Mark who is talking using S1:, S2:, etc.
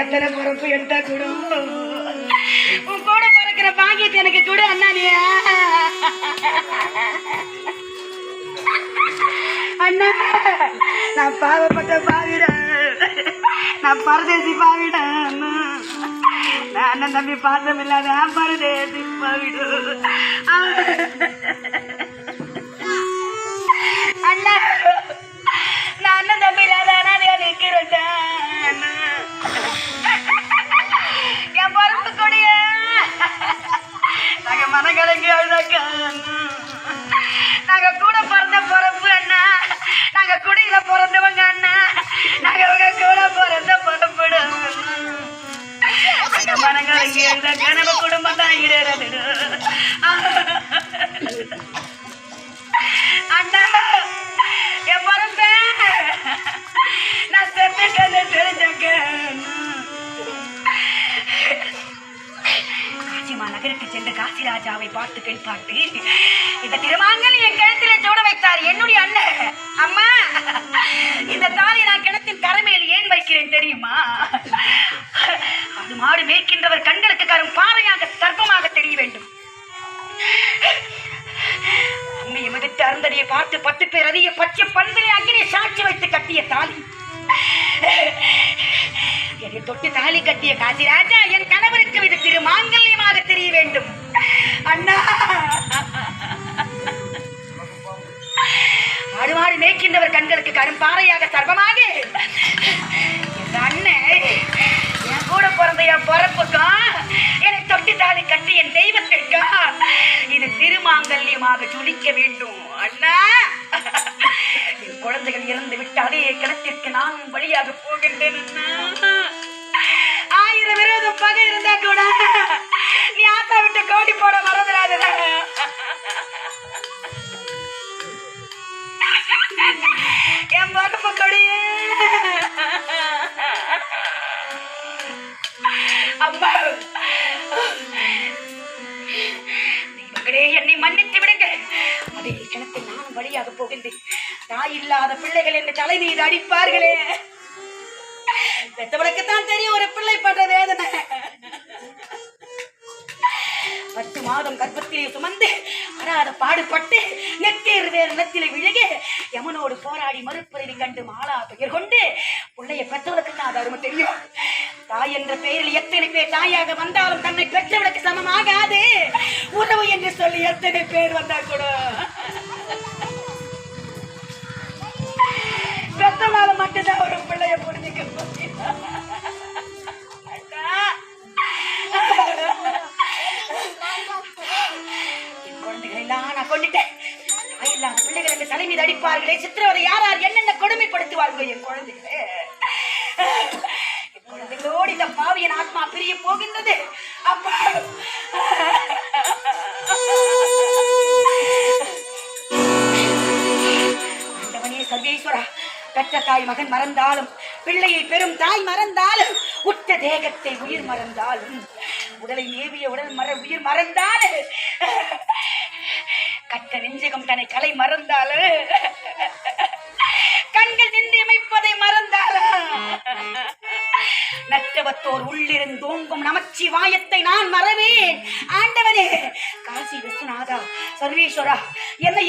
S1: எத்தனை பொறுப்பு எந்த கூட. உன் கூட பிறக்கிற பாக்கியத்தை எனக்கு கொடு அண்ணானியா அண்ணா நான் பாவப்பட்ட பாவிடன் நான் பரதேசி பாவிடன் நான் அண்ணன் தம்பி பாசம் இல்லாத பரதேசி பாவிடு நாங்க கூட பிறந்த பிறப்பு அண்ணா. நாங்க குடியில பிறந்தவங்க அண்ணா. நாங்க கூட பிறந்த பிறப்புடு நாங்க மனக்கலங்கி அழுதாக்கா குடும்பம் தான் கிடையாது காசிராஜாவை பார்த்து பெண் பார்த்து இந்த திருமாங்கல் என் கிணத்திலே சூட வைத்தார் என்னுடைய அண்ணன். அம்மா இந்த தாலி நான் கிணத்தின் கரமேல் ஏன் வைக்கிறேன் தெரியுமா? அது மாடு மேய்க்கின்றவர் கண்களுக்கு கரும் பாறையாக சர்ப்பமாக தெரிய வேண்டும். உண்மையை மதித்து அருந்தடியை பார்த்து பத்து பேர் அதிக பச்சை பந்தனை அக்னியை சாட்சி வைத்து கட்டிய தாலி. என்னை தொட்டு தாலி கட்டிய காசிராஜா என் கணவருக்கு இது திருமாங்கல்யமாக தெரிய வேண்டும். அண்ணா. மாடு மேய்க்கின்றவர் கண்களுக்கு கரும் பாறையாக சர்வமாக என் அண்ணன் என் கூட பிறந்த என் பிறப்புக்கும் என்னை தொட்டி தாலி கட்டி என் தெய்வத்திற்கா இது திருமாங்கல்யமாக ஜொலிக்க வேண்டும். அண்ணா. என் குழந்தைகள் இறந்து விட்டு அதே கிணத்திற்கு நானும் வழியாக போகின்றேன் அண்ணா. ஆயிரம் விரோதம் பகை இருந்தா கூட மகளே என்னை மன்னித்து விடுங்கள் அதே கிணத்தில் நானும் வழியாக போகின்றேன். தாய் இல்லாத பிள்ளைகள் என்று தலை மீது அடிப்பார்களே. பெற்றவளுக்குத்தான் தெரியும் ஒரு பிள்ளை பண்ற வேதனை. பத்து மாதம் கர்ப்பத்திலே சுமந்து அறாத பாடுபட்டு நெத்தேறு வேறு நிலத்திலே விழுகி யமனோடு போராடி மறுப்பதை கண்டு மாலா பெயர் கொண்டு பிள்ளைய பெற்றவளுக்கு தான் அது அருமை தெரியும்? தாய் என்ற பெயரில் எத்தனை பேர் தாயாக வந்தாலும் தன்னை பெற்றவளுக்கு சமமாகாது. என்று சொல்லி எத்தனை பேர் வந்தா கூட. பெத்தனால மட்டும்தான் ஒரு பிள்ளைய புரிஞ்சுக்க முடியும். நான் கொண்டுட்டேன். தாய் இல்லாத பிள்ளைகள் என்று அடிப்பார்களே சித்திரவதை யார் யார் என்னென்ன கொடுமைப்படுத்துவார்கள் என் குழந்தைகளே. என் குழந்தைகளோடு இந்த பாவியன் ஆத்மா பிரிய போகின்றது. அப்பா. பெற்ற தாய் மகன் மறந்தாலும் பிள்ளையை பெறும் தாய் மறந்தாலும் உற்ற தேகத்தை உயிர் மறந்தாலும் உடலை நேவிய உடல் மற உயிர் மறந்தாலும் கட்ட நெஞ்சகம் தன்னை கலை மறந்தாலும் கண்கள் நின்று இமைப்பதை மறந்தாலும் நற்றவத்தோர் உள்ளிருந்தோங்கும் நமச்சிவாயத்தை நான் மறவேன். ஆண்டவனே காசி விஸ்வநாதா சர்வேஸ்வரா என்னை